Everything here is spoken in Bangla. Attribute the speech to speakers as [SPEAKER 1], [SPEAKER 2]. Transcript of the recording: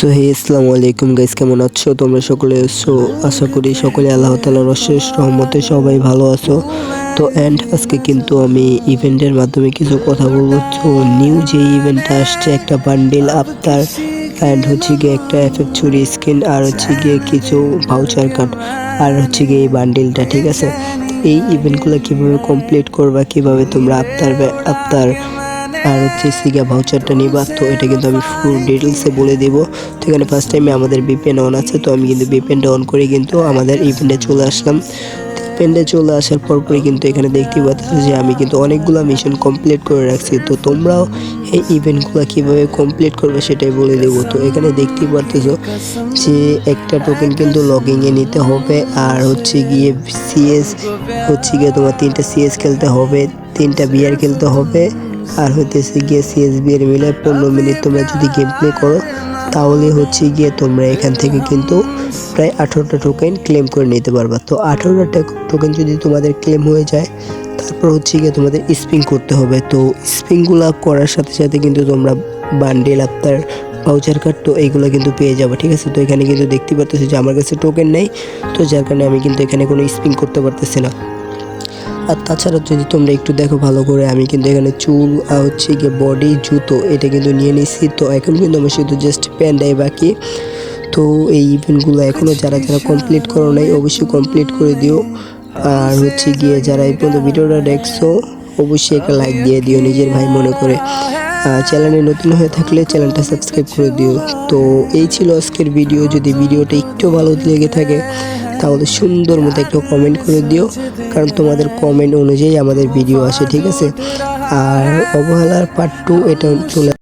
[SPEAKER 1] সো হে, আসসালামু আলাইকুম গাইস কেমন আছো? তোমরা সকলে আছো আশা করি সকলে আল্লাহ তালার অশেষ রহমতে সবাই ভালো আছো। তো অ্যান্ড আজকে কিন্তু আমি ইভেন্টের মাধ্যমে কিছু কথা বলব। তো নিউ যে ইভেন্টটা আসছে, একটা বান্ডিল আফতার অ্যান্ড হচ্ছে গিয়ে একটা এফেক্ট ছুরি স্কিন আর হচ্ছে গিয়ে কিছু ভাউচার কার্ড আর হচ্ছে গিয়ে এই বান্ডিলটা ঠিক আছে? এই ইভেন্টগুলো কীভাবে কমপ্লিট করবা, কীভাবে তোমরা আফতার আফতার আর হচ্ছে সিগা ভাউচারটা নিবা। তো এটা কিন্তু আমি ফুল ডিটেলসে বলে দেব। তো এখানে ফার্স্ট টাইমে আমাদের বিপেন অন আছে। তো আমি কিন্তু বিপেনটা অন করে কিন্তু আমাদের ইভেন্টে চলে আসলাম। ইভেন্টে চলে আসার পর পরপরই কিন্তু এখানে দেখতে পাচ্ছ যে আমি কিন্তু অনেকগুলো মিশন কমপ্লিট করে রাখছি। তো তোমরাও এই ইভেন্টগুলো কীভাবে কমপ্লিট করবে সেটাই বলে দেবো। তো এখানে দেখতেই পারতেছো যে একটা টোকেন কিন্তু লগিংয়ে নিতে হবে। আর হচ্ছে গিয়ে সিএস হচ্ছে গিয়ে তোমার তিনটা সিএস খেলতে হবে, তিনটা বিয়ার খেলতে হবে। আর হইতেছে গিয়ে সিএসবি এর মিলে পনেরো মিনিট তোমরা যদি গেম প্লে করো, তাহলে হচ্ছে গিয়ে তোমরা এখান থেকে কিন্তু প্রায় আঠারোটা টোকেন ক্লেম করে নিতে পারবা। তো আঠারোটা টোকেন যদি তোমাদের ক্লেম হয়ে যায়, তারপর হচ্ছে গিয়ে তোমাদের স্পিং করতে হবে। তো স্পিংগুলো করার সাথে সাথে কিন্তু তোমরা বান্ডেল আপনার ভাউচার কার্ড তো এইগুলো কিন্তু পেয়ে যাবে, ঠিক আছে? তো এখানে কিন্তু দেখতে পারতেছি যে আমার কাছে টোকেন নেই, তো যার কারণে আমি কিন্তু এখানে কোনো স্পিং করতে পারতেছি না। আর তাছাড়া যদি তোমরা একটু দেখো ভালো করে, আমি কিন্তু এখানে চুল হচ্ছে গিয়ে বডি জুতো এটা কিন্তু নিয়ে নিছি। তো এখন কিন্তু আমার শুধু জাস্ট প্যান্ডাই বাকি। তো এই ইভেন্টগুলো এখনও যারা যারা কমপ্লিট করো নাই, অবশ্যই কমপ্লিট করে দিও। আর হচ্ছে গিয়ে যারা এই পর্যন্ত ভিডিওটা দেখছ, অবশ্যই একটা লাইক দিয়ে দিও নিজের ভাই মনে করে। চ্যানেলে নতুন হয়ে থাকলে চ্যানেলটা সাবস্ক্রাইব করে দিও। তো এই ছিল আজকের ভিডিও যদি ভিডিওটা একটু ভালো লেগে থাকে তাহলে সুন্দর মতো একটু কমেন্ট করে দিও, কারণ তোমাদের কমেন্ট অনুযায়ী আমাদের ভিডিও আসে, ঠিক আছে? আর অবহেলার পার্ট টু এটা চলে